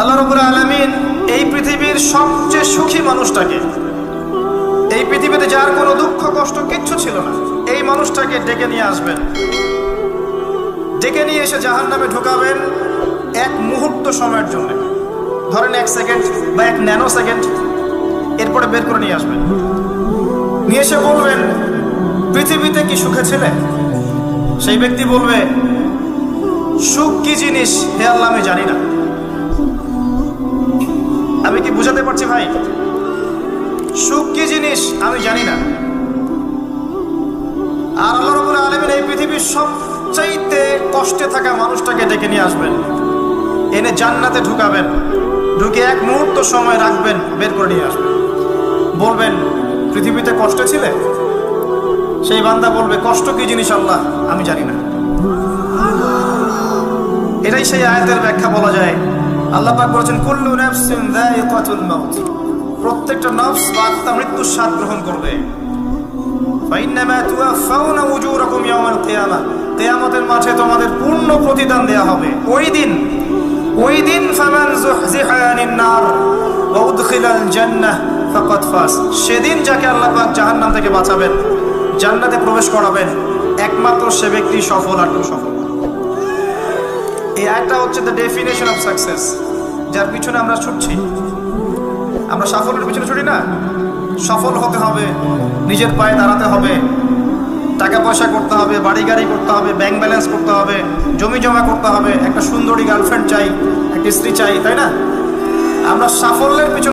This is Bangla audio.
আল্লাহ রবুল আলমিন এই পৃথিবীর সবচেয়ে সুখী মানুষটাকে, এই পৃথিবীতে যার কোনো দুঃখ, কষ্ট কিচ্ছু ছিল না, এই মানুষটাকে ডেকে নিয়ে আসবেন। ডেকে নিয়ে এসে জাহান নামে ঢোকাবেন এক মুহূর্ত সময়ের জন্য। ধরেন এক সেকেন্ড বা এক ন্যানো সেকেন্ড, এরপরে বের করে নিয়ে আসবেন। নিয়ে এসে বলবেন, পৃথিবীতে কি সুখে ছিলে? সেই ব্যক্তি বলবে, সুখ কি জিনিস? হে আল্লাহ, আমি জানি না। সুখ কি জিনিস? আমি জানি না। আর আল্লাহ রবুল আলমিন এই পৃথিবীর সবচাইতে কষ্টে থাকা মানুষটাকে ডেকে নিয়ে আসবেন। এনে জান্নাতে ঢুকাবেন। ঢুকে এক মুহূর্ত সময় রাখবেন, বের করে নিয়ে আসবেন। বলবেন, পৃথিবীতে কষ্ট ছিলে? সেই বান্দা বলবে, কষ্ট কি জিনিস আল্লাহ? আমি জানি না। এটাই সেই আয়াতের ব্যাখ্যা বলা যায়। আল্লাহ পাক বলেছেন, কুল্লু নাফসিন যায়িকাতুল মাউত। প্রত্যেকটা নফস বা আত্মা মৃত্যুর স্বাদ গ্রহণ করবে। কিয়ামতের মাঠে তোমাদের পূর্ণ প্রতিদান দেয়া হবে। ওই দিন ওই দিন সেদিন যাকে আল্লাহ পাক জাহান্নাম থেকে বাঁচাবেন, জান্নাতে প্রবেশ করাবেন, একমাত্র সে ব্যক্তি সফল আর সফল এই একটা হচ্ছে দ্য ডেফিনেশন অফ সাকসেস যার পিছনে আমরা ছুটছি। আমরা সাফল্যের পিছনে ছুটি না। সফল হতে হবে, নিজের পায়ে দাঁড়াতে হবে। টাকা পয়সা করতে হবে, বাড়ি গাড়ি করতে হবে ব্যাংক ব্যালেন্স করতে হবে, জমি জমা করতে হবে, একটা সুন্দরী গার্লফ্রেন্ড চাই, একটা স্ত্রী চাই, তাই না? আমরা সাফল্যের পিছনে